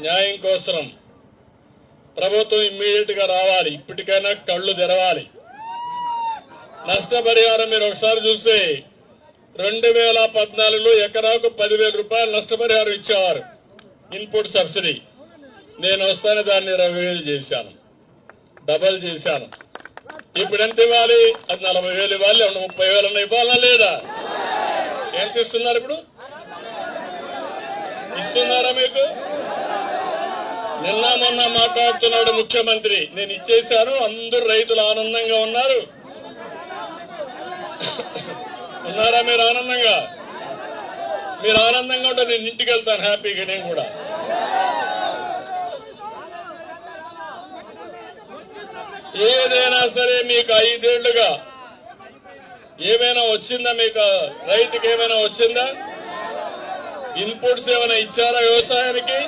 న్యాయం కోసం ప్రభుత్వం ఇమ్మీడియట్గా రావాలి. ఇప్పటికైనా కళ్ళు తెరవాలి. నష్టపరిహారం మీరు ఒకసారి చూస్తే రెండు వేల పద్నాలుగులో ఎకరాకు పదివేల రూపాయలు నష్టపరిహారం ఇచ్చేవారు. Input subsidy. నేను వస్తానే దాన్ని ఇరవై వేలు చేశాను. డబల్ చేశాను. ఇప్పుడు ఎంత ఇవ్వాలి? అది నలభై వేలు ఇవ్వాలి. ముప్పై వేలు ఇవ్వాలా లేదా? ఎంత ఇస్తున్నారు ఇప్పుడు? ఇస్తున్నారా మీకు? నిన్న మొన్న మాట్లాడుతున్నాడు ముఖ్యమంత్రి. నేను ఇచ్చేశాను అందరు రైతులు ఆనందంగా ఉన్నారు. ఉన్నారా మీరు ఆనందంగా? మీరు ఆనందంగా ఉంటే నేను ఇంటికి వెళ్తాను హ్యాపీగా నేను కూడా. ఏదైనా సరే మీకు ఐదేళ్ళుగా ఏమైనా వచ్చిందా మీకు? రైతుకి ఏమైనా వచ్చిందా? ఇన్పుట్స్ ఏమైనా ఇచ్చారా వ్యవసాయానికి?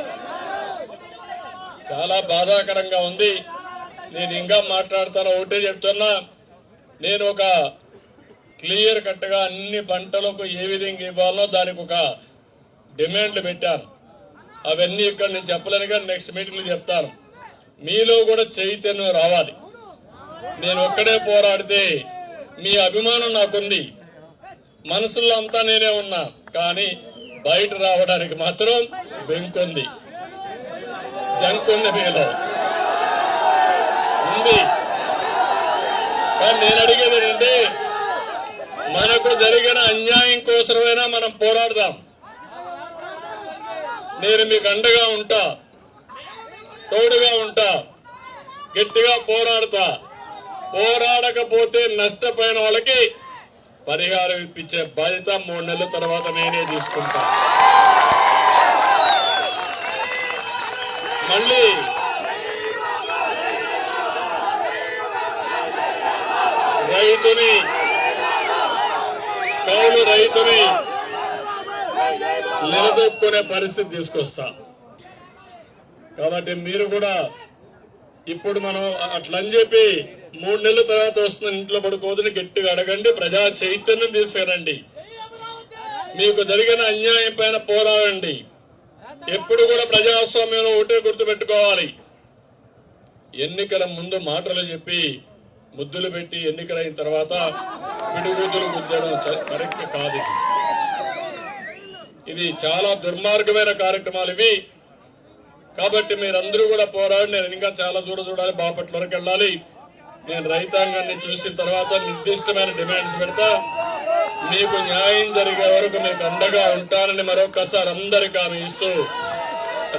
చాలా బాధాకరంగా ఉంది. నేను ఇంకా మాట్లాడతాను ఒకటే చెప్తున్నా. నేను ఒక క్లియర్ కట్గా అన్ని పంటలకు ఏ విధంగా ఇవ్వాలో దానికి ఒక డిమాండ్లు పెట్టాను. అవన్నీ ఇక్కడ నేను చెప్పలేను కానీ నెక్స్ట్ మీటింగ్లో చెప్తాను. మీలో కూడా చైతన్యం రావాలి. నేను ఒక్కడే పోరాడితే మీ అభిమానం నాకుంది. మనసులో అంతా నేనే ఉన్నా. కానీ బయట రావడానికి మాత్రం వెంకుంది. జంకుంది ఉంది. నేను అడిగేది ఏంటంటే మనకు జరిగిన అన్యాయం కోసమైనా మనం పోరాడదాం. నేను మీకు అండగా ఉంటా తోడుగా ఉంటా గట్టిగా పోరాడతా. పోరాడకపోతే నష్టపోయిన వాళ్ళకి పరిహారం ఇప్పించే బాధ్యత మూడు నెలల తర్వాత నేనే తీసుకుంటాను రైతుని కౌలు రైతుని నిలదొక్కునే పరిస్థితి తీసుకొస్తా. కాబట్టి మీరు కూడా ఇప్పుడు మనం అట్లని చెప్పి మూడు నెలల తర్వాత వస్తున్న ఇంట్లో పడుకోదని గట్టిగా అడగండి ప్రజా చైతన్యం తీసుకురండి. మీకు జరిగిన అన్యాయం పైన పోరాడండి. ఎప్పుడు కూడా ప్రజాస్వామ్యంలో ఒకటే గుర్తు పెట్టుకోవాలి ఎన్నికల ముందు మాటలు చెప్పి ముద్దులు పెట్టి ఎన్నికలైన తర్వాత పిడుగుద్దులు గుద్దడం కరెక్ట్ కాదు ఇది. చాలా దుర్మార్గమైన కార్యక్రమాలు ఇవి. కాబట్టి మీరందరూ కూడా పోరాడి నేను ఇంకా చాలా దూరం చూడాలి బాపట్ల వరకు వెళ్ళాలి. నేను రైతాంగాన్ని చూసిన తర్వాత నిర్దిష్టమైన డిమాండ్స్ పెడతా. మీకు న్యాయం జరిగే వరకు మీకు అండగా ఉంటానని మరొకసారి అందరికీ ఆమె ఇస్తూ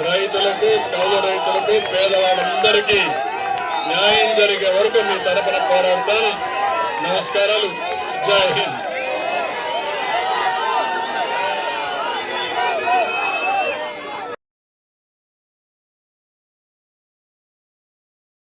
రైతులకు కౌలు రైతులకు పేదవాళ్ళందరికీ న్యాయం జరిగే వరకు మీ తరపున పోరాడతాను. నమస్కారాలు. జై హింద్.